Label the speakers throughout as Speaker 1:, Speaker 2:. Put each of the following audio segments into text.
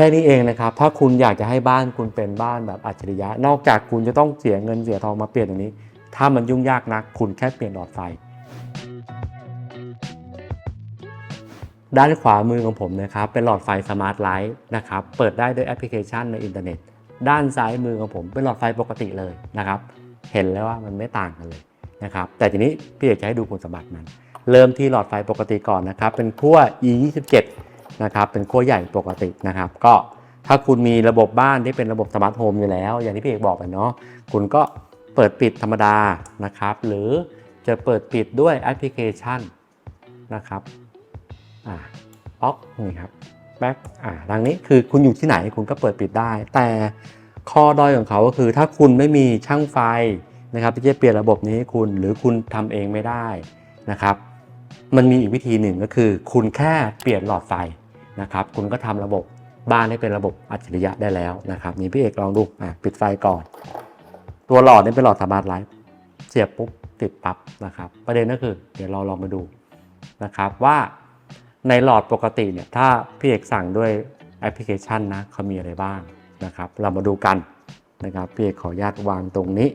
Speaker 1: ค่นี้เองนะครับ ถ้าคุณอยากจะให้บ้านคุณเป็นบ้านแบบอัจฉริยะ นอกจากคุณจะต้องเสียเงินเสียทองมาเปลี่ยนอย่างนี้ ถ้ามันยุ่งยากนัก คุณแค่เปลี่ยนหลอดไฟ ด้านขวามือของผมนะครับ เป็นหลอดไฟสมาร์ทไลท์นะครับ เปิดได้ด้วยแอปพลิเคชันในอินเทอร์เน็ต ด้านซ้ายมือของผมเป็นหลอดไฟปกติเลยนะครับ เห็นแล้วว่ามันไม่ต่างกันเลยนะครับ แต่ทีนี้พี่เอกจะให้ดูคุณสมบัติมัน เริ่มที่หลอดไฟปกติก่อนนะครับ เป็นขั้ว e 2 7 นะครับเป็นขั้วใหญ่ปกตินะครับ ก็ถ้าคุณมีระบบบ้านที่เป็นระบบสมาร์ทโฮมอยู่แล้ว อย่างที่พี่เอกบอกไปเนาะคุณก็เปิดปิดธรรมดานะครับ หรือจะเปิดปิดด้วยแอปพลิเคชันนะครับอ่าออกนี่ครับแบ็กอ่าดังนี้คือคุณอยู่ที่ไหนคุณก็เปิดปิดได้ แต่ข้อด้อยของเขาก็คือถ้าคุณไม่มีช่างไฟนะครับที่จะเปลี่ยนระบบนี้ให้คุณหรือคุณทำเองไม่ได้นะครับ มันมีอีกวิธีหนึ่งก็คือ คุณแค่เปลี่ยนหลอดไฟ นะครับ คุณก็ทำระบบบ้านให้เป็นระบบอัจฉริยะได้แล้วนะครับ นี่พี่เอกลองดูอะปิดไฟก่อน ตัวหลอดนี่เป็นหลอดสมาร์ทไลท์เสียบปุ๊บติดปั๊บนะครับ ประเด็นก็คือ เดี๋ยวเราลองมาดูนะครับว่าในหลอดปกติเนี่ยถ้าพี่เอกสั่งด้วยแอปพลิเคชันนะเขามีอะไรบ้างนะครับ เรามาดูกันนะครับพี่เอกขออนุญาตวางตรงนี้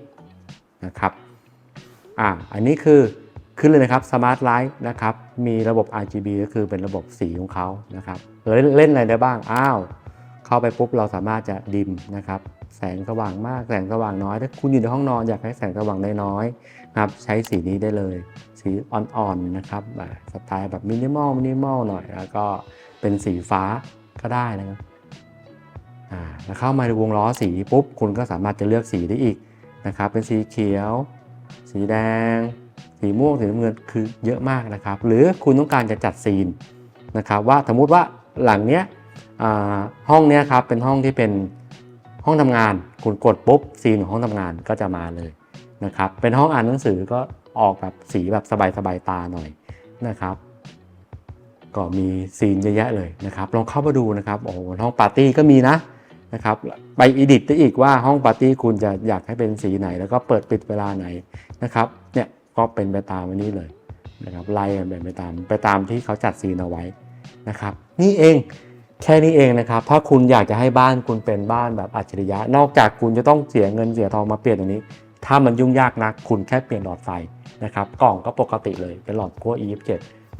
Speaker 1: นะครับอ่าอันนี้คือ ขึ้นเลยนะครับ Smart Light นะครับ มีระบบ RGB ก็คือเป็นระบบสีของเขานะครับเล่นเล่นอะไรได้บ้าง อ้าว เข้าไปปุ๊บเราสามารถจะดิมนะครับ แสงสว่างมาก แสงสว่างน้อย ถ้าคุณอยู่ในห้องนอนอยากให้แสงสว่างน้อยๆนะครับ ใช้สีนี้ได้เลย สีอ่อนๆนะครับแบบสไตล์แบบมินิมอล มินิมอลหน่อย แล้วก็เป็นสีฟ้าก็ได้นะครับอ่าแล้วเข้ามาในวงล้อสีปุ๊บ คุณก็สามารถจะเลือกสีได้อีกนะครับ เป็นสีเขียว สีแดง สีม่วงสีน้ำเงินคือเยอะมากนะครับ หรือคุณต้องการจะจัดซีนนะครับว่าสมมุติว่าหลังเนี้ยห้องเนี้ยครับเป็นห้องที่เป็นห้องทำงาน คุณกดปุ๊บซีนของห้องทำงานก็จะมาเลยนะครับเป็นห้องอ่านหนังสือก็ออกแบบสีแบบสบายๆตาหน่อยนะครับก็มีซีนเยอะแยะเลยนะครับลองเข้ามาดูนะครับโอ้โหห้องปาร์ตี้ก็มีนะนะครับไปอีดิทได้อีกว่าห้องปาร์ตี้คุณจะอยากให้เป็นสีไหน แล้วก็เปิดปิดเวลาไหนนะครับเนี่ย ก็เป็นไปตามวันนี้เลยนะครับไล่กันไปตามไปตามที่เขาจัดซีนเอาไว้นะครับนี่เองแค่นี้เองนะครับ ถ้าคุณอยากจะให้บ้านคุณเป็นบ้านแบบอัจฉริยะ นอกจากคุณจะต้องเสียเงินเสียทองมาเปลี่ยนตรงนี้ ถ้ามันยุ่งยากนักคุณแค่เปลี่ยนหลอดไฟนะครับ กล่องก็ปกติเลยเป็นหลอดขั้ว E27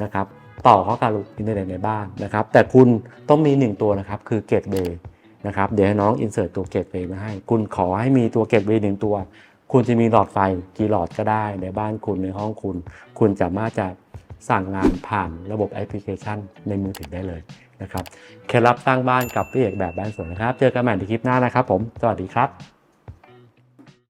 Speaker 1: นะครับต่อเข้ากับอินเทอร์เน็ตในบ้านนะครับ แต่คุณต้องมี 1 ตัวนะครับ คือเกตเวย์นะครับ เดี๋ยวให้น้องอินเสิร์ตตัวเกตเวย์มาให้ คุณขอให้มีตัวเกตเวย์หนึ่งตัว คุณจะมีหลอดไฟกี่หลอดก็ได้ในบ้านคุณในห้องคุณ คุณสามารถจะสั่งงานผ่านระบบแอปพลิเคชันในมือถือได้เลยนะครับเคล็ดลับสร้างบ้านกับพี่เอกแบบบ้านสวนนะครับ เจอกันใหม่ในคลิปหน้านะครับผม สวัสดีครับ